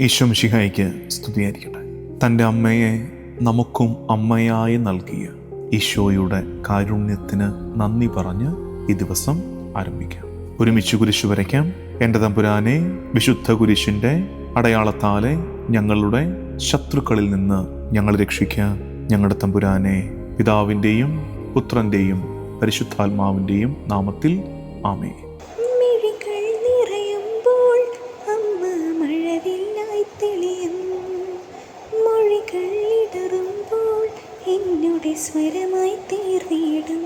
ഈശോ മിഷിഹായിക്ക് സ്തുതിയായിരിക്കട്ടെ. തന്റെ അമ്മയെ നമുക്കും അമ്മയായി നൽകിയ ഈശോയുടെ കാരുണ്യത്തിന് നന്ദി പറഞ്ഞ് ഈ ദിവസം ആരംഭിക്കാം. ഒരുമിച്ച് കുരിശു വരയ്ക്കാം. എന്റെ തമ്പുരാനെ വിശുദ്ധ കുരിശിന്റെ അടയാളത്താലെ ഞങ്ങളുടെ ശത്രുക്കളിൽ നിന്ന് ഞങ്ങൾ രക്ഷിക്കുക ഞങ്ങളുടെ തമ്പുരാനെ പിതാവിന്റെയും പുത്രന്റെയും പരിശുദ്ധാത്മാവിന്റെയും നാമത്തിൽ ആമേ സ്വരമായി തീർന്നിടും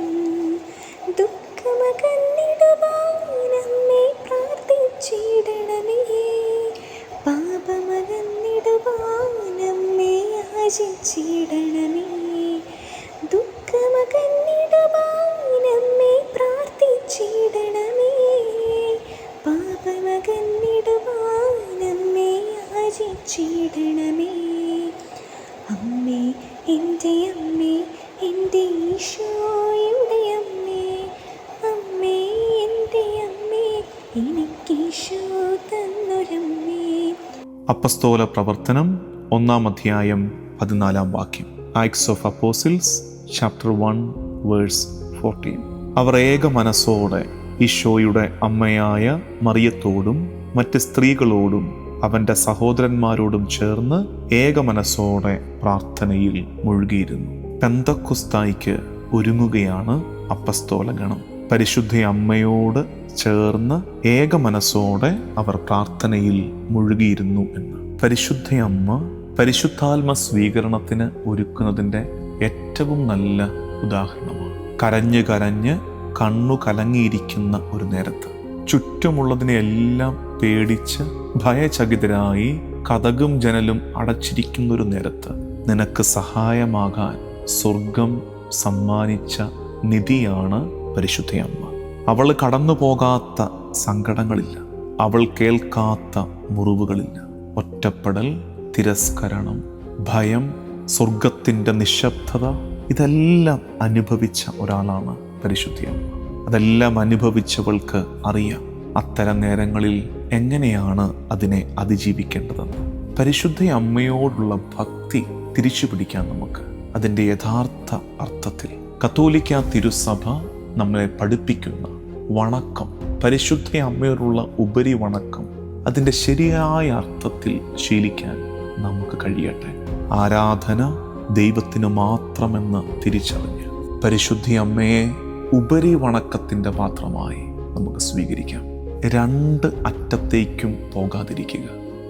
അപ്പസ്തോല പ്രവർത്തനം ഒന്നാം അധ്യായം പതിനാലാം വാക്യം. Acts of Apostles chapter one verse fourteen അവർ ഏക മനസ്സോടെ ഈശോയുടെ അമ്മയായ മറിയത്തോടും മറ്റ് സ്ത്രീകളോടും അവന്റെ സഹോദരന്മാരോടും ചേർന്ന് ഏക മനസ്സോടെ പ്രാർത്ഥനയിൽ മുഴുകിയിരുന്നു. പെന്തക്കുസ്തായിക്ക് ഒരുങ്ങുകയാണ് അപ്പസ്തോല ഗണം പരിശുദ്ധ അമ്മയോട് ചേർന്ന് ഏക മനസ്സോടെ അവർ പ്രാർത്ഥനയിൽ മുഴുകിയിരുന്നു എന്ന്. പരിശുദ്ധ അമ്മ പരിശുദ്ധാത്മ സ്വീകരണത്തിന് ഒരുക്കുന്നതിന്റെ ഏറ്റവും നല്ല ഉദാഹരണമാണ്. കരഞ്ഞ് കരഞ്ഞ് കണ്ണു കലങ്ങിയിരിക്കുന്ന ഒരു നേരത്ത് ചുറ്റുമുള്ളതിനെയെല്ലാം പേടിച്ച് ഭയചകിതരായി കഥകും ജനലും അടച്ചിരിക്കുന്ന ഒരു നേരത്ത് നിനക്ക് സഹായമാകാൻ സ്വർഗം സമ്മാനിച്ച നിധിയാണ് പരിശുദ്ധയമ്മ. അവൾ കടന്നു പോകാത്ത സങ്കടങ്ങളില്ല. അവൾ കേൾക്കാത്ത മുറിവുകളില്ല. ഒറ്റപ്പെടൽ തിരസ്കരണം ഭയം സ്വർഗത്തിന്റെ നിശബ്ദത ഇതെല്ലാം അനുഭവിച്ച ഒരാളാണ് പരിശുദ്ധിയമ്മ. അതെല്ലാം അനുഭവിച്ചവൾക്ക് അറിയാം അത്തരം നേരങ്ങളിൽ എങ്ങനെയാണ് അതിനെ അതിജീവിക്കേണ്ടതെന്ന്. പരിശുദ്ധ അമ്മയോടുള്ള ഭക്തി തിരിച്ചു പിടിക്കാൻ നമുക്ക്. അതിന്റെ യഥാർത്ഥ അർത്ഥത്തിൽ. കത്തോലിക്ക തിരുസഭ നമ്മളെ പഠിപ്പിക്കുന്ന വണക്കം. പരിശുദ്ധ അമ്മയോടുള്ള ഉപരി വണക്കം. അതിന്റെ ശരിയായ അർത്ഥത്തിൽ ശീലിക്കാൻ നമുക്ക് കഴിയട്ടെ. ആരാധന ദൈവത്തിന് മാത്രമെന്ന് തിരിച്ചറിഞ്ഞ് പരിശുദ്ധി അമ്മയെ ഉപരി വണക്കത്തിന്റെ പാത്രമായി നമുക്ക് സ്വീകരിക്കാം. രണ്ട് അറ്റത്തേക്കും പോകാതിരിക്കുക.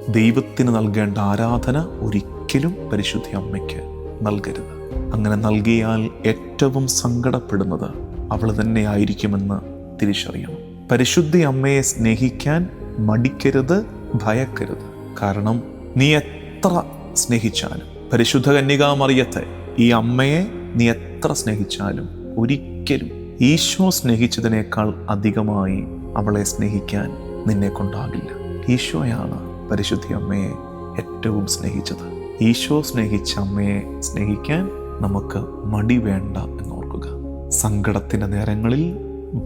ദൈവത്തിന് നൽകേണ്ട ആരാധന ഒരിക്കലും പരിശുദ്ധി അമ്മയ്ക്ക് നൽകരുത്. അങ്ങനെ നൽകിയാൽ ഏറ്റവും സങ്കടപ്പെടുന്നത് അവൾ തന്നെ ആയിരിക്കുമെന്ന് തിരിച്ചറിയണം. പരിശുദ്ധി അമ്മയെ സ്നേഹിക്കാൻ മടിക്കരുത് ഭയക്കരുത്. കാരണം നീ എത്ര സ്നേഹിച്ചാലും പരിശുദ്ധ കന്യകാമറിയത്തെ ഈ അമ്മയെ നീ എത്ര സ്നേഹിച്ചാലും ഒരിക്കലും ഈശോ സ്നേഹിച്ചതിനേക്കാൾ അധികമായി അവളെ സ്നേഹിക്കാൻ നിന്നെ കൊണ്ടാകില്ല ഈശോയാണ് പരിശുദ്ധി അമ്മയെ ഏറ്റവും സ്നേഹിച്ചത്. ഈശോ സ്നേഹിച്ച അമ്മയെ സ്നേഹിക്കാൻ നമുക്ക് മടി വേണ്ട സങ്കടത്തിന്റെ നേരങ്ങളിൽ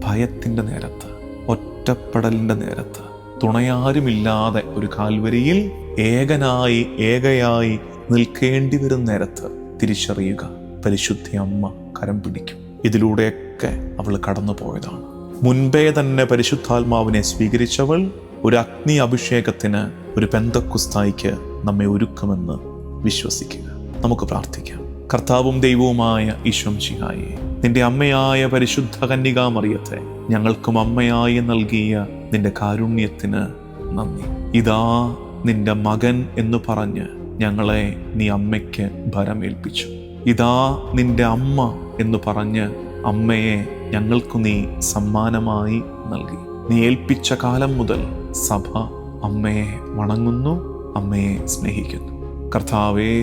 ഭയത്തിന്റെ നേരത്ത് ഒറ്റപ്പെടലിന്റെ നേരത്ത് തുണയാരുമില്ലാതെ ഒരു കാൽവരിയിൽ ഏകനായി ഏകയായി നിൽക്കേണ്ടി വരുന്ന നേരത്ത് തിരിച്ചറിയുക. പരിശുദ്ധി അമ്മ കരം പിടിക്കും. ഇതിലൂടെയൊക്കെ അവൾ കടന്നു പോയതാണ് മുൻപേ തന്നെ പരിശുദ്ധാത്മാവിനെ സ്വീകരിച്ചവൾ ഒരു അഗ്നി അഭിഷേകത്തിന് ഒരു പെന്തക്കുസ്തായിക്ക് നമ്മെ ഒരുക്കുമെന്ന് വിശ്വസിക്കുക. നമുക്ക് പ്രാർത്ഥിക്കാം. കർത്താവും ദൈവവുമായ ഈശ്വം ശിഹായെ നിന്റെ അമ്മയായ പരിശുദ്ധ കന്യകാമറിയത്തെ ഞങ്ങൾക്കും അമ്മയായി നൽകിയ നിന്റെ കാരുണ്യത്തിന് നന്ദി. ഇതാ നിന്റെ മകൻ എന്ന് പറഞ്ഞ് ഞങ്ങളെ നീ അമ്മയ്ക്ക് ഭരമേൽപ്പിച്ചു. ഇതാ നിന്റെ അമ്മ എന്ന് പറഞ്ഞ് അമ്മയെ ഞങ്ങൾക്കു നീ സമ്മാനമായി നൽകി. നീ ഏൽപ്പിച്ച കാലം മുതൽ സഭ അമ്മയെ വണങ്ങുന്നു അമ്മയെ സ്നേഹിക്കുന്നു. കർത്താവേ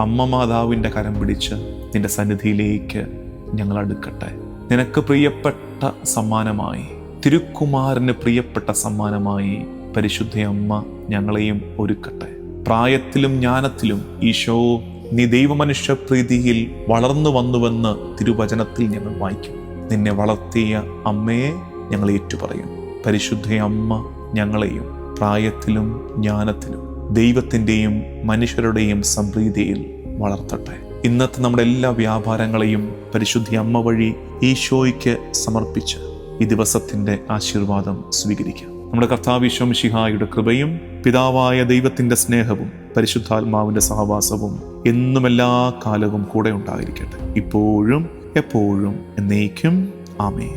അമ്മ മാതാവിന്റെ കരം പിടിച്ച് നിന്റെ സന്നിധിയിലേക്ക് ഞങ്ങൾ അടുക്കട്ടെ. നിനക്ക് പ്രിയപ്പെട്ട സമ്മാനമായി തിരുക്കുമാരന് പ്രിയപ്പെട്ട സമ്മാനമായി പരിശുദ്ധ അമ്മ ഞങ്ങളെയും ഒരുക്കട്ടെ. പ്രായത്തിലും ജ്ഞാനത്തിലും ഈശോ നീ ദൈവമനുഷ്യ പ്രീതിയിൽ വളർന്നു വന്നുവെന്ന് തിരുവചനത്തിൽ ഞങ്ങൾ വായിക്കും. നിന്നെ വളർത്തിയ അമ്മയെ ഞങ്ങൾ ഏറ്റുപറയും. പരിശുദ്ധ അമ്മ ഞങ്ങളെയും പ്രായത്തിലും ജ്ഞാനത്തിലും ദൈവത്തിന്റെയും മനുഷ്യരുടെയും സംപ്രീതിയിൽ വളർത്തട്ടെ. ഇന്നത്തെ നമ്മുടെ എല്ലാ വ്യാപാരങ്ങളെയും പരിശുദ്ധി അമ്മ വഴി ഈശോയ്ക്ക് സമർപ്പിച്ച് ഈ ദിവസത്തിന്റെ ആശീർവാദം സ്വീകരിക്കാം. നമ്മുടെ കർത്താവിശ്വംശിഹായുടെ കൃപയും പിതാവായ ദൈവത്തിന്റെ സ്നേഹവും പരിശുദ്ധാത്മാവിന്റെ സഹവാസവും എന്നും എല്ലാ കാലവും കൂടെ ഉണ്ടായിരിക്കട്ടെ. ഇപ്പോഴും എപ്പോഴും എന്നേക്കും. ആമേ